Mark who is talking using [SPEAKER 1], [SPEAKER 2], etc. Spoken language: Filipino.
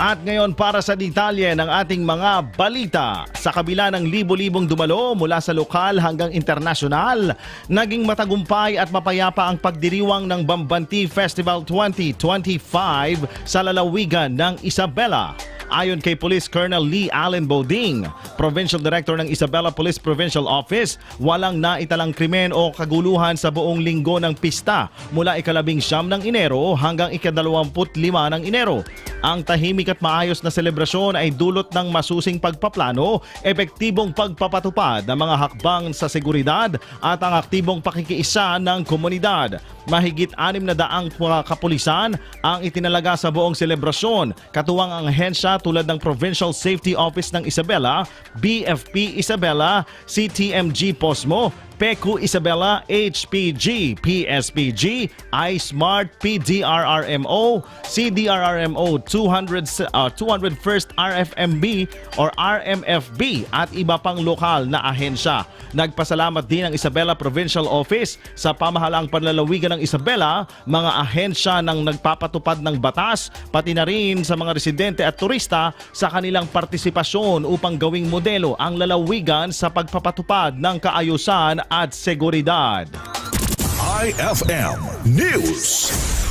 [SPEAKER 1] At ngayon para sa detalye ng ating mga balita, sa kabila ng libo-libong dumalo mula sa lokal hanggang internasyonal, naging matagumpay at mapayapa ang pagdiriwang ng Bambanti Festival 2025 sa lalawigan ng Isabela. Ayon kay Police Colonel Lee Allen Boding, Provincial Director ng Isabela Police Provincial Office, walang naitalang krimen o kaguluhan sa buong linggo ng pista mula ikalabing siyam ng Enero hanggang ikadalawamput lima ng Enero. Ang tahimik at maayos na selebrasyon ay dulot ng masusing pagpaplano, epektibong pagpapatupad ng mga hakbang sa seguridad at ang aktibong pakikiisa ng komunidad. Mahigit anim na daang kapulisan ang itinalaga sa buong selebrasyon. Katuwang ang hensya tulad ng Provincial Safety Office ng Isabela, BFP Isabela, CTMG Posmo, PECU Isabela, HPG, PSPG, iSmart, PDRRMO, CDRRMO 200, uh, 201st RFMB or RMFB at iba pang lokal na ahensya. Nagpasalamat din ang Isabela Provincial Office sa pamahalaang panlalawigan ng Isabela, mga ahensya ng nagpapatupad ng batas, pati na rin sa mga residente at turista sa kanilang partisipasyon upang gawing modelo ang lalawigan sa pagpapatupad ng kaayusan at seguridad.
[SPEAKER 2] IFM News.